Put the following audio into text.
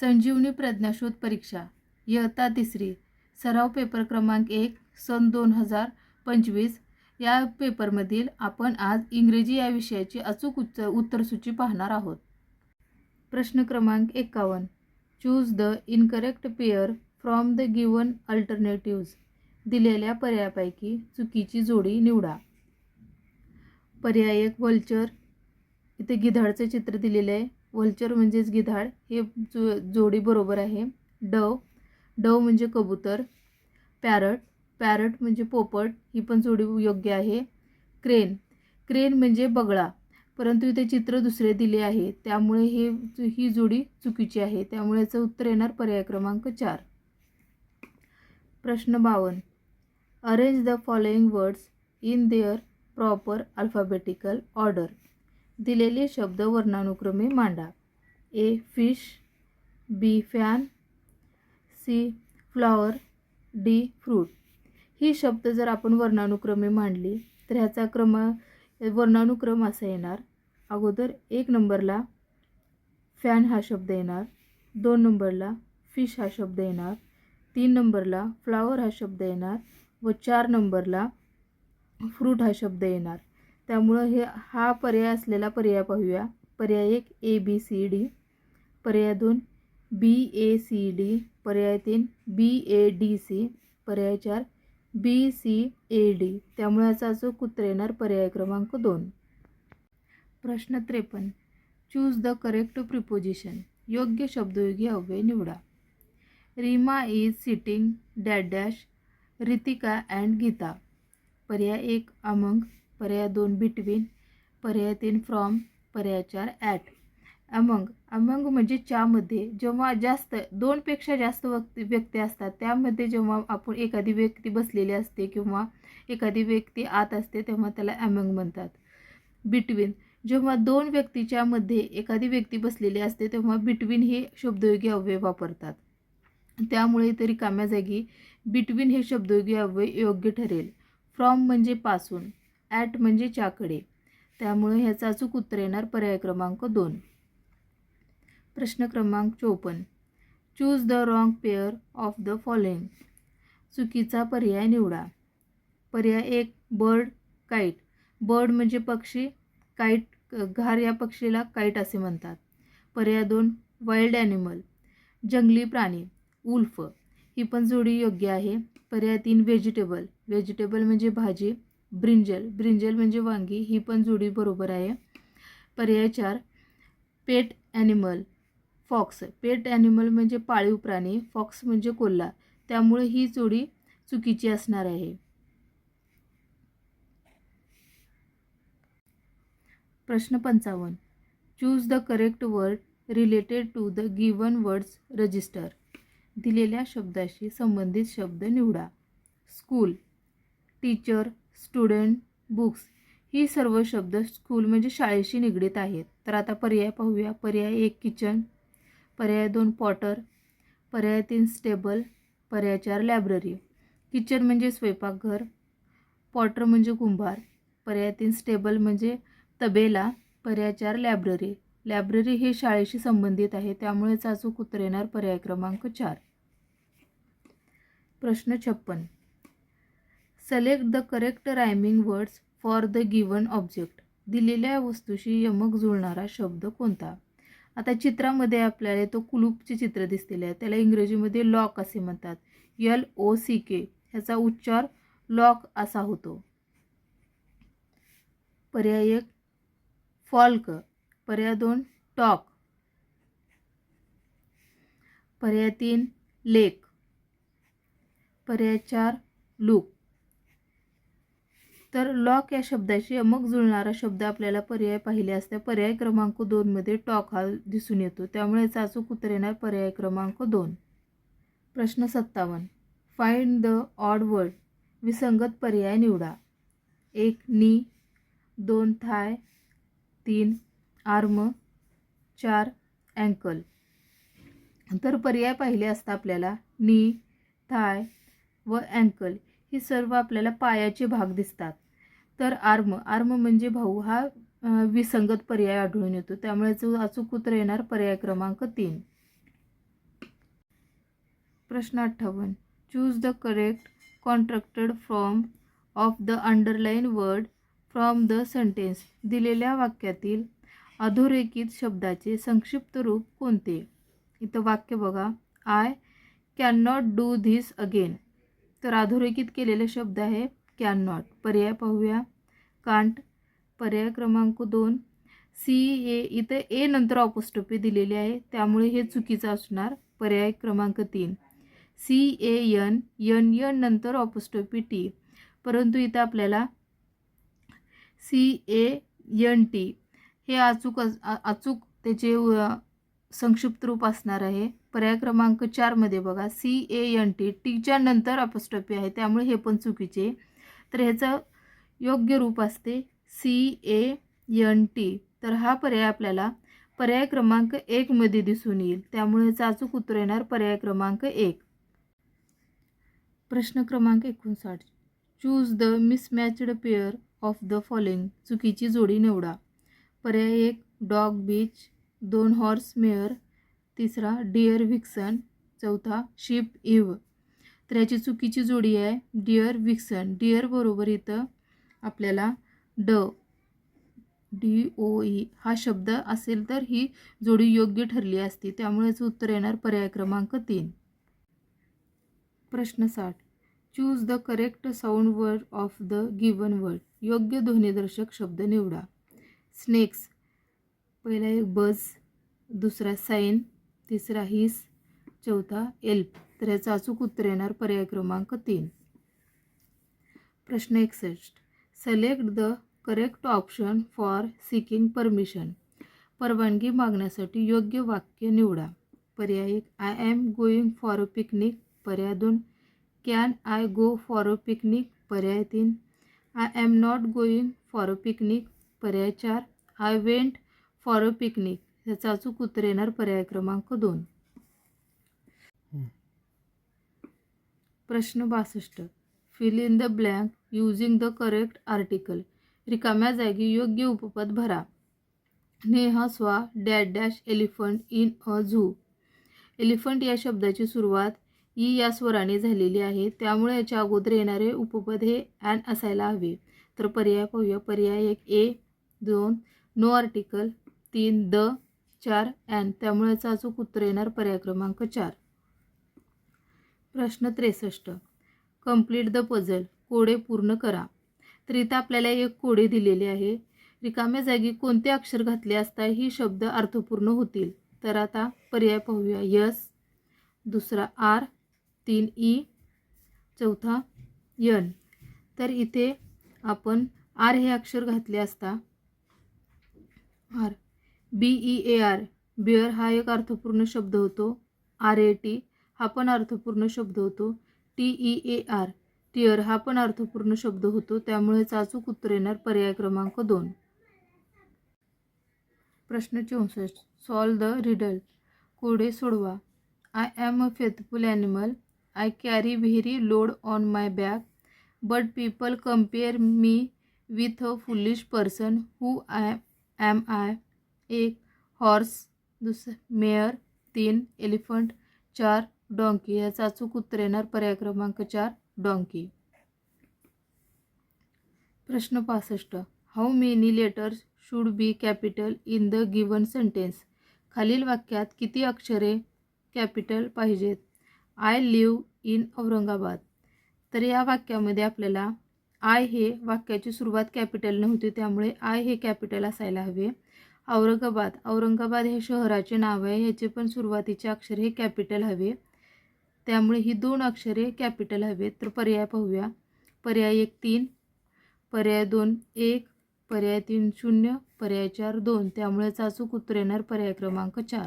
संजीवनी प्रज्ञाशोध परीक्षा. इयत्ता तिसरी. सराव पेपर क्रमांक एक सन दोन हजार पंचवीस. या पेपरमधील आपण आज इंग्रजी या विषयाची अचूक उच्च उत्तरसूची पाहणार आहोत. प्रश्न क्रमांक एकावन्न. Choose the incorrect pair from the given alternatives दिलेल्या पर्यायापैकी चुकीची जोडी निवडा. पर्याय एक वल्चर. इथे गिधाडचं चित्र दिलेलं आहे. वल्चर म्हणजेच गिधाड हे जो जोडी बरोबर आहे. डव डव म्हणजे कबूतर. पॅरट पॅरट म्हणजे पोपट ही पण जोडी योग्य आहे. क्रेन क्रेन म्हणजे बगळा परंतु इथे चित्र दुसरे दिले आहे. त्यामुळे हे ही जोडी चुकीची आहे. त्यामुळे याचं उत्तर येणार पर्याय क्रमांक चार. प्रश्न बावन्न. Arrange the following words in their proper alphabetical order दिलेले शब्द वर्णानुक्रमे मांडा. A fish B fan C flower D fruit. ही शब्द जर आपण वर्णानुक्रमे मांडली तर ह्याचा क्रम वर्णानुक्रम असा येणार. अगोदर एक नंबरला फॅन हा शब्द येणार दोन नंबरला फिश हा शब्द येणार तीन नंबरला फ्लावर हा शब्द येणार व चार नंबरला फ्रूट हा शब्द येणार. त्यामुळं हे हा पर्याय असलेला पर्याय पाहूया. पर्याय एक ए बी सी डी पर्याय दोन बी ए सी डी पर्याय तीन बी ए डी सी पर्याय चार बी सी ए डी त्यामुळे याचा अचूक उत्तर येणार पर्याय क्रमांक दोन. प्रश्न त्रेपन्न. चूज द करेक्ट प्रिपोजिशन योग्य शब्दयोगी अव्यय निवडा. Reema is sitting dash dash Ritika and Geeta. पर्याय एक अमंग. पर्याय दोन बिटवीन पर्याय तीन फ्रॉम पर्याय चार ॲट अमंग अमंग म्हणजे च्यामध्ये जेव्हा जास्त दोनपेक्षा जास्त व्यक्ती व्यक्ती असतात त्यामध्ये जेव्हा आपण एखादी व्यक्ती बसलेली असते किंवा एखादी व्यक्ती आत असते तेव्हा त्याला अमंग म्हणतात. बिटवीन जेव्हा दोन व्यक्तीच्यामध्ये एखादी व्यक्ती बसलेली असते तेव्हा बिटवीन हे शब्दयोगी अव्यय वापरतात. त्यामुळे तरी काम्या जागी बिटवीन हे शब्दयोगी अव्यय योग्य ठरेल. फ्रॉम म्हणजे पासून. ॲट म्हणजे च्याकडे. त्यामुळे ह्याचं अचूक उत्तर येणार पर्याय क्रमांक दोन. प्रश्न क्रमांक चोपन्न. Choose the wrong pair of the following चुकीचा पर्याय निवडा. पर्याय एक बर्ड काईट बर्ड म्हणजे पक्षी. काईट घार या पक्षीला काईट असे म्हणतात. पर्याय दोन वाईल्ड ॲनिमल जंगली प्राणी. उल्फ ही पण जोडी योग्य आहे. पर्याय तीन व्हेजिटेबल व्हेजिटेबल म्हणजे भाजी. ब्रिंजल. ब्रिंजल म्हणजे वांगी ही पण जोडी बरोबर आहे. पर्याय चार pet animal fox. Pet animal म्हणजे पाळीव प्राणी फॉक्स म्हणजे कोल्हा. त्यामुळे ही जोडी चुकीची असणार आहे. प्रश्न पंचावन्न. Choose the correct word related to the given words register दिलेल्या शब्दाशी संबंधित शब्द निवडा. स्कूल टीचर स्टुडंट बुक्स ही सर्व शब्द स्कूल म्हणजे शाळेशी निगडीत आहेत. तर आता पर्याय पाहूया. पर्याय एक किचन. पर्याय दोन पॉटर. पर्याय तीन स्टेबल. पर्याय चार लायब्ररी. किचन म्हणजे स्वयंपाकघर. पॉटर म्हणजे कुंभार. पर्याय तीन स्टेबल म्हणजे तबेला. पर्याय चार लायब्ररी. लायब्ररी हे शाळेशी संबंधित आहे. त्यामुळे अचूक उत्तर येणार पर्याय क्रमांक चार. प्रश्न छप्पन. Select the correct rhyming words for the given object दिलेल्या वस्तूशी यमक जुळणारा शब्द कोणता? आता चित्रामध्ये आपल्याला तो कुलूपचे चित्र दिसलेले आहे. त्याला इंग्रजीमध्ये लॉक असे म्हणतात. यल ओ सी के ह्याचा उच्चार लॉक असा होतो. पर्याय एक फॉल्क. पर्याय दोन टॉक. पर्याय तीन लेक. पर्याय चार लूक. तर लॉक या शब्दाशी अमक जुळणारा शब्द आपल्याला पर्याय पाहिले असते. पर्याय क्रमांक दोनमध्ये टॉक हा दिसून येतो. त्यामुळे चाचूक अचूक उत्तर येणार पर्याय क्रमांक दोन. प्रश्न सत्तावन्न. फाइंड द ऑड वर्ड विसंगत पर्याय निवडा. एक नी. दोन थाय. तीन आर्म. चार अँकल. तर पर्याय पाहिले असता आपल्याला नी थाय व अँकल ही सर्व आपल्याला पायाचे भाग दिसतात. तर आर्म आर्म म्हणजे भाऊ हा विसंगत पर्याय आढळून येतो. त्यामुळे जो अचूक उत्तर येणार पर्याय क्रमांक तीन. प्रश्न अठ्ठावन्न. Choose the correct contracted from of the underline word from the sentence दिलेल्या वाक्यातील अधोरेखित शब्दाचे संक्षिप्त रूप कोणते? इथं वाक्य बघा. I can not do this again तर अधोरेखित केलेले शब्द आहे. कॅन नॉट पर्याय पाहूया. कांट. पर्याय क्रमांक दोन. सी ए इथं ए नंतर ऑपोस्टोपी दिलेली आहे. त्यामुळे हे चुकीचं असणार. पर्याय क्रमांक तीन. C A N. N N नंतर ऑपोस्टोपी टी. परंतु इथं आपल्याला सी ए यन टी. हे अचूक अचूक त्याचे संक्षिप्त रूप असणार आहे. पर्याय क्रमांक चारमध्ये बघा. C A N T. टीच्या नंतर अपस्टॉपी आहे. त्यामुळे हे पण चुकीचे. तर ह्याचं योग्य रूप असते सी ए एन टी. तर हा पर्याय आपल्याला पर्याय क्रमांक एकमध्ये दिसून येईल. त्यामुळे ह्याचं अचूक उत्तर येणार पर्याय क्रमांक एक. प्रश्न क्रमांक एकोणसाठ. Choose the mismatched pair of the following चुकीची जोडी निवडा. पर्याय एक डॉग बीच दोन हॉर्स मेअर तिसरा डिअर व्हिक्सन चौथा शिप इव्ह तर याची चुकीची जोडी आहे. डिअर विक्सन डिअर बरोबर इथं आपल्याला ड डी ओ ई हा शब्द असेल तर ही जोडी योग्य ठरली असती. त्यामुळेच उत्तर येणार पर्याय क्रमांक तीन. प्रश्न साठ. Choose the correct sound word of the given word योग्य ध्वनिदर्शक शब्द निवडा. स्नेक्स पहिला एक बज दुसरा साईन तिसरा हिस चौथा एल्प तर याचं अचूक उत्तर येणार पर्याय क्रमांक तीन. प्रश्न एकसष्ट. Select the correct option for seeking permission परवानगी मागण्यासाठी योग्य वाक्य निवडा. पर्याय एक I am going for a picnic पर्याय दोन can I go for a picnic पर्याय तीन I am not going for a picnic पर्याय चार I went for a picnic याचा अचूक उत्तर येणार पर्याय क्रमांक दोन. प्रश्न बासष्ट. Fill in the blank using the correct article रिकाम्या जागी योग्य उपपद भरा. Neha saw dash dash elephant in a zoo. Elephant या शब्दाची सुरुवात ई या स्वराने झालेली आहे. त्यामुळे याच्या अगोदर येणारे उपपद हे ॲन असायला हवे. तर पर्याय पाहूया. पर्याय एक ए दोन नो आर्टिकल तीन द चार ॲन त्यामुळे याचा अचूक उत्तर येणार पर्याय क्रमांक चार. प्रश्न त्रेसष्ट. कंप्लीट द पझल कोडे पूर्ण करा. तर इथं आपल्याला एक कोडे दिलेले आहे. रिकाम्या जागी कोणते अक्षर घातले असता ही शब्द अर्थपूर्ण होतील? तर आता पर्याय पाहूया. यस दुसरा आर तीन ई चौथा यन तर इथे आपण आर हे अक्षर घातले असता R B E A R bear हा एक अर्थपूर्ण शब्द होतो. आर ए टी हा पण अर्थपूर्ण शब्द होतो. T E A R tear हा पण अर्थपूर्ण शब्द होतो. त्यामुळे अचूक उत्तर येणार पर्याय क्रमांक दोन. प्रश्न चौसष्ट. Solve the riddle. कोडे सोडवा. I am a faithful animal I carry very load on my bag but people compare me with a foolish person who I am I एक हॉर्स दुसरं मेअर तीन एलिफंट चार डॉंकी याचा अचूक उत्तर येणार पर्याय क्रमांक चार डॉंकी. प्रश्न पासष्ट. How many letters should be capital in the given sentence खालील वाक्यात किती अक्षरे कॅपिटल पाहिजेत? I live in Aurangabad. तर या वाक्यामध्ये आपल्याला आय हे वाक्याची सुरुवात कॅपिटल नव्हती त्यामुळे आय हे कॅपिटल असायला हवे. औरंगाबाद. औरंगाबाद हे शहराचे नाव आहे ह्याचे पण सुरुवातीचे अक्षर हे कॅपिटल हवे. त्यामुळे ही दोन अक्षरे कॅपिटल हवेत. तर पर्याय पाहूया. पर्याय एक तीन पर्याय दोन एक पर्याय तीन शून्य पर्याय चार दोन. त्यामुळे अचूक उत्तर येणार पर्याय क्रमांक चार.